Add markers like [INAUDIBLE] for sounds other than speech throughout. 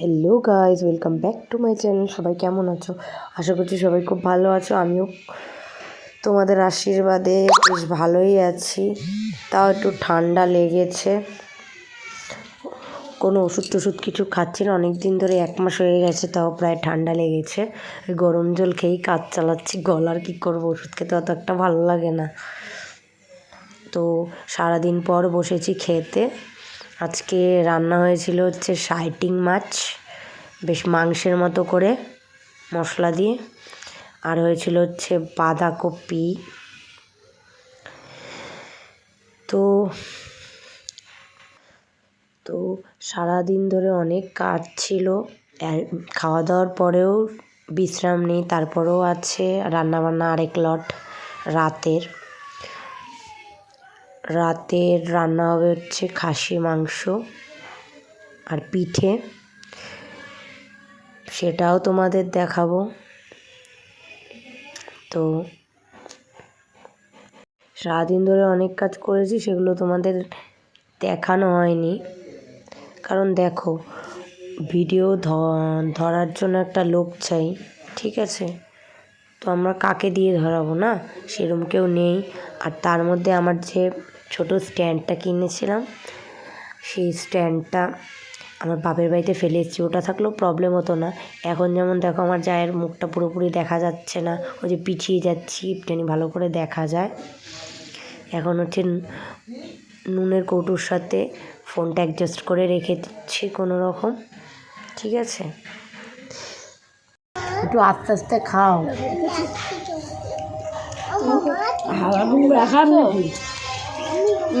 Hello guys welcome back to my channel সবাই কেমন আছো? আশা করছি সবাই খুব ভালো আছো। আমিও তোমাদের আশীর্বাদে বেশ ভালোই আছি। তাও একটু ঠান্ডা লেগেছে। কোনো ওষুধ টষুধ কিছু খাচ্ছি না। অনেক দিন ধরে এক মাস হয়ে গেছে, তাও প্রায় ঠান্ডা লেগেছে। গরম জল খেয়েই কাজ চালাচ্ছি। গলার কী করব? ওষুধ খেতে অত একটা ভালো লাগে না। তো সারাদিন পর বসেছি খেতে। আজকে রান্না হয়েছিল হচ্ছে সাইটিং মাছ, বেশ মাংসের মতো করে মশলা দিয়ে। আর হয়েছিল হচ্ছে বাঁধাকপি। তো তো সারাদিন ধরে অনেক কাজ ছিল। খাওয়া দাওয়ার পরেও বিশ্রাম নেই, তারপরেও আছে রান্নাবান্না আরেক লট রাতের। রাতের রান্না হবে হচ্ছে খাসি, মাংস আর পিঠে। সেটাও তোমাদের দেখাবো। তো সারাদিন ধরে অনেক কাজ করেছি, সেগুলো তোমাদের দেখানো হয়নি। কারণ দেখো, ভিডিও ধরার জন্য একটা লোক চাই, ঠিক আছে? তো আমরা কাকে দিয়ে ধরাবো না? সেরম কেউ নেই। আর তার মধ্যে আমার যে ছোট স্ট্যান্ডটা কিনেছিলাম। সেই স্ট্যান্ডটা আমার বাপের বাড়িতে ফেলে এসেছি ওটা থাকলেও প্রবলেম হতো না। এখন যেমন দেখো আমার জায়ের মুখটা পুরোপুরি দেখা যাচ্ছে না, ওই যে পিছিয়ে যাচ্ছি, জানি ভালো করে দেখা যায়। এখন হচ্ছে নুনের কৌটোর সাথে ফোনটা অ্যাডজাস্ট করে রেখে দিচ্ছি কোনো রকম, ঠিক আছে? একটু আস্তে আস্তে খাও।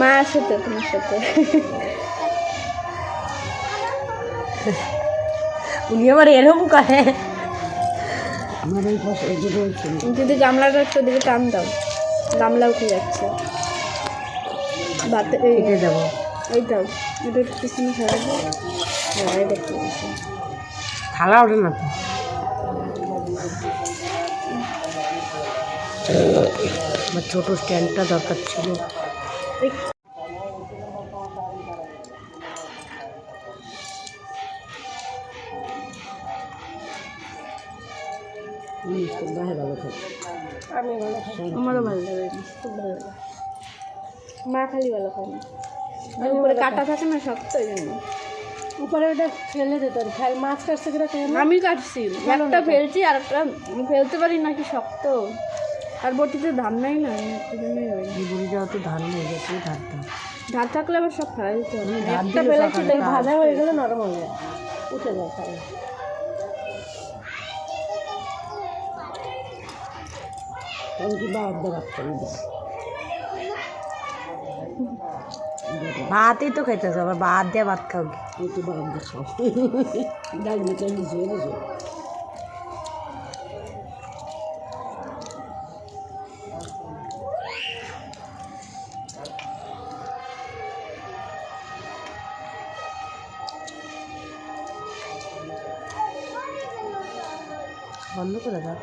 মা আছে তো তোমার সাথে। উনি আবার এরকম করে। যদি গামলাটা একটু দিকে টান দাও গামলা উঠে যাচ্ছে। ভাতে এই কেটে দেবো এই দাও এটা একটু পিছনে ফেলা হ্যাঁ থালা ওঠে না তো? আমার ছোটো স্ট্যান্ডটা দরকার ছিল। আমি ভালো খাই আমারও ভালো লাগে খুব ভালো লাগে। মা খালি ভালো খায় না। উপরে কাটা থাকে না শক্ত ওই জন্য উপরে ওটা ফেলে দিত ফেল মাছ কাটছে কেন আমি কাটছি। একটা ফেলছি আর একটা ফেলতে পারি নাকি শক্ত? আর বটিতে ধান নাই না এই জন্যই বুড়ি যাওয়া তো ধান হয়ে গেছে ধানটা। ধান থাকলে আবার সব ফেলা দিতে হবে। একটা তাই ভাজা হয়ে গেলে নরম হয়ে যায় উঠে যায় দেওয়া ভাতই তো খাইতেছে আবার ভাত দিয়ে ভাত খাও কি? দিয়ে খাও। [LAUGHS] করে দাও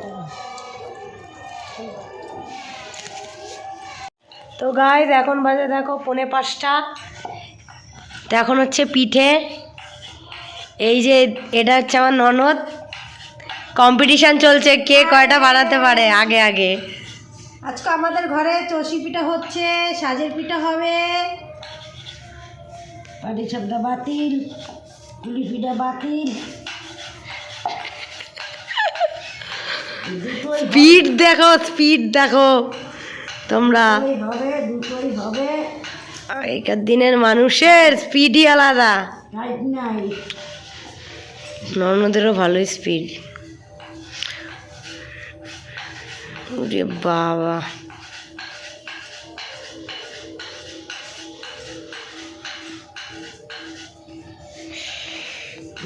তো। গাইজ এখন বাজে দেখো পৌনে পাঁচটা। তো এখন হচ্ছে পিঠে। এই যে এটা হচ্ছে আমার ননদ। কম্পিটিশান চলছে কে কয়টা বানাতে পারে আগে আগে। আজকে আমাদের ঘরে চষি পিঠা হচ্ছে সাজের পিঠা হবে। পাটি সাপটা বাতিল পুলি পিঠা বাতিল। স্পিড দেখো স্পিড দেখো। তোমরা আগেকার দিনের মানুষের স্পিডই আলাদা। ননদেরও ভালোই স্পিড ওরে বাবা।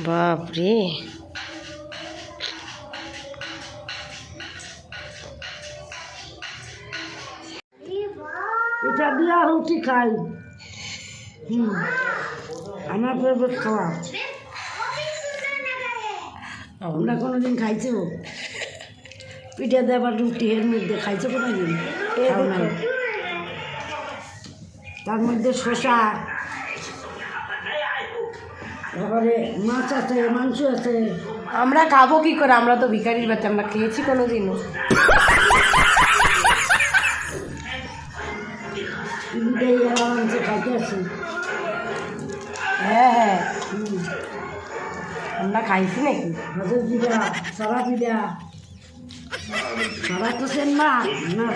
বাপরে। এটা দিয়ে আর রুটি খাই। হুম, আমার ফেভারিট খাওয়া আমরা কোনোদিন খাইছো? পিঠা দিয়ে আবার রুটি এর মধ্যে খাইছো কোনোদিন? খাও নাই। তার মধ্যে শসা। তারপরে মাছ আছে, মাংস আছে। আমরা খাব কি করে? আমরা তো ভিখারির বাচ্চা, আমরা খেয়েছি কোনো দিনও টিভিটাই আরামসে খাইতে আছে হ্যাঁ হ্যাঁ আমরা খাইছি নাকি হাতের পিঠা সারা পিঠা সারা তো সেন মা না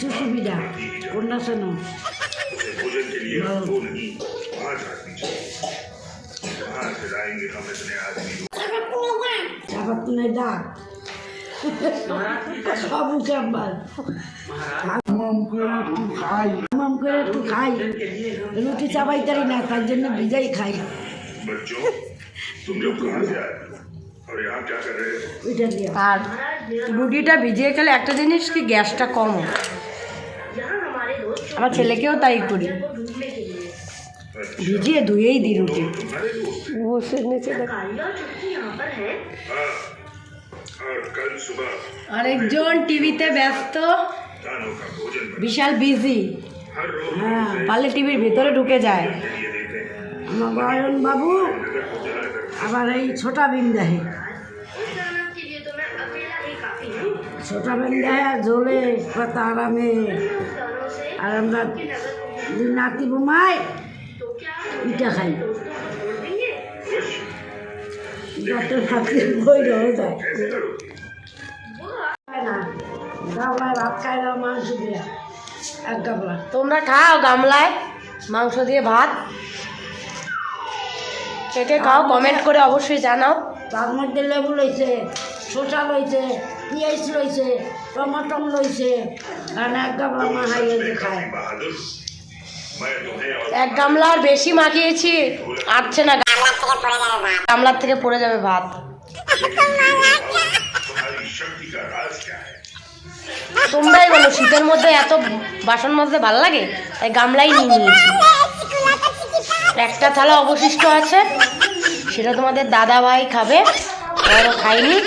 চুষি পিঠা আবার? তুমি ডাক সব চাম্বার মাম করে একটু খাই রুটি চাবাই তারি না তার জন্য ভিজাই খাই बच्चों तुम लोग कहाँ से आए और यहाँ क्या कर रहे हो ওইটা দিয়ে আর রুটিটা ভিজিয়ে খেলে একটা জিনিস কি গ্যাসটা কম হয়। আমার ছেলেকেও তাই করি ভিজিয়ে ধুয়েই দিই রুটি বসে নিচে দেখ और कल सुबह আরেকজন টিভিতে ব্যস্ত दानों का भोजन বিশাল বিজি হ্যাঁ পারলে টিভির ভিতরে ঢুকে যায়। আমার বাবু আবার এই ছোটা বিন দেহে ছোটা বিন দেহে জলে কত আরামে। আর আমরা নাতি বোমাই ইটা খাই। ডাক্তার ফাঁকতে বই রয়ে যায়। ভাত খাই মাংস এক গামলা তোমরা খাও গামলায় মাংস দিয়ে ভাত। খেতে খাও কমেন্ট করে অবশ্যই জানাও। তার মধ্যে লেবু রয়েছে শসা রয়েছে পিঁয়াজ রয়েছে টমাটম রয়েছে এক গামলা মা হাইয়ে খায়। এক বেশি মাখিয়েছি আটছে না গামলার থেকে পড়ে যাবে ভাত। [LAUGHS] তোমরাই বলো শীতের মধ্যে এত বাসন মাজতে ভালো লাগে? তাই গামলাই নিয়ে নিয়েছি। একটা থালা অবশিষ্ট আছে সেটা তোমাদের দাদা ভাই খাবে আরও খাইনি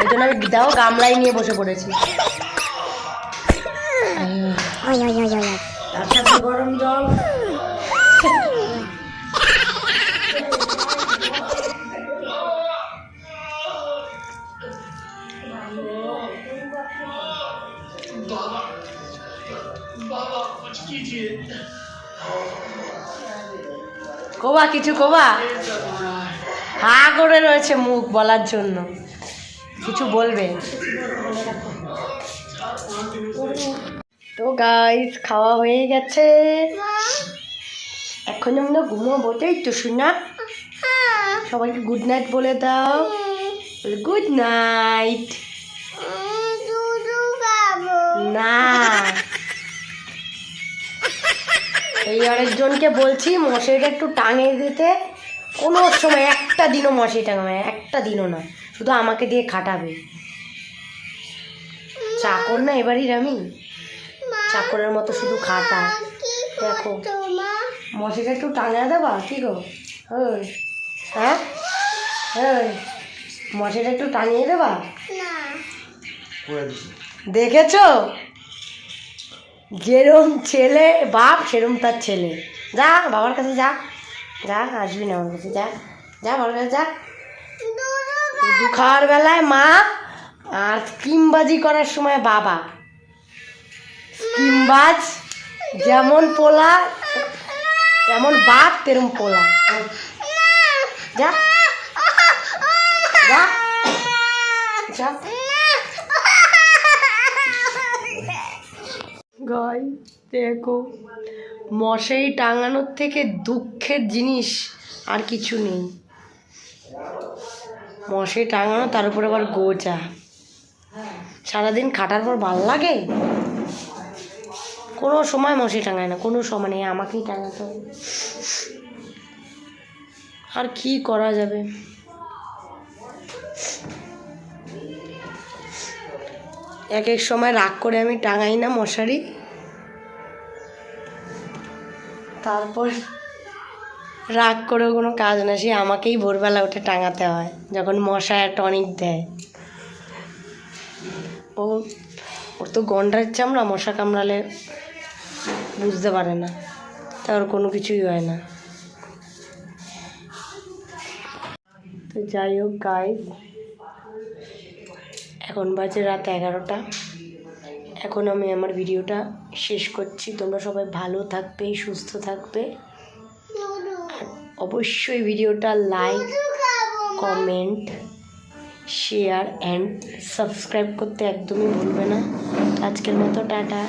ওই জন্য আমি দাও গামলাই নিয়ে বসে পড়েছি। গরম জল। কোবা কিছু কোবা হা করে রয়েছে মুখ বলার জন্য। কিছু বলবে? তো গাইস খাওয়া হয়ে গেছে। এখন আমরা ঘুমাবো তাই তো শুনা সবাইকে গুড নাইট বলে দাও। গুড নাইট না। এই আরেকজনকে বলছি মশারিটা একটু টাঙিয়ে দিতে। কোনো সময় একটা দিনও মশারি টাঙাবে একটা দিনও না। শুধু আমাকে দিয়ে খাটাবে। চাকর না এবারই আমি চাকরের মতো শুধু খাটা। দেখো। মশারিটা একটু টাঙিয়ে দেবা? কি গো? ওই হ্যাঁ? ওই মশারিটা একটু টাঙিয়ে দেবা? দেখেছ? যেরম ছেলে বাপ, সেরম তার ছেলে। যা, বাবার কাছে যা। যা, আসবি না আমার কাছে, যা। যা, বাবার কাছে যা। দু খাওয়ার বেলায় মা আর স্কিমবাজি করার সময় বাবা। স্কিমবাজ যেমন পোলা, তেমন বাপ, তেরম পোলা। যা। যা। যা। গাই, দেখো। মশারি টাঙানোর থেকে দুঃখের জিনিস আর কিছু নেই। মশারি টাঙানো, তার উপর আবার গোজা। সারাদিন খাটার পর ভালো লাগে? কোনো সময় মশারি টাঙায় না, কোনো সময় নেই, আমাকেই টাঙাতে হবে আর কি করা যাবে? এক এক সময় রাগ করে আমি টাঙাই না মশারি। তারপর রাগ করেও কোনো কাজ না সে আমাকেই ভোরবেলা উঠে টাঙাতে হয়, যখন মশা টনিক দেয়। ও, ওর তো গন্ডার চামড়া, মশা কামড়ালে বুঝতে পারে না, তা ওর কোনো কিছুই হয় না। তো যাই হোক গাইজ এখন বাজে রাত এগারোটা। এখন আমি আমার ভিডিওটা শেষ করছি। তোমরা সবাই ভালো থাকবে, সুস্থ থাকবে। অবশ্যই ভিডিওটা like comment share and subscribe করতে একদমই ভুলবে না। আজকের মতো টাটা।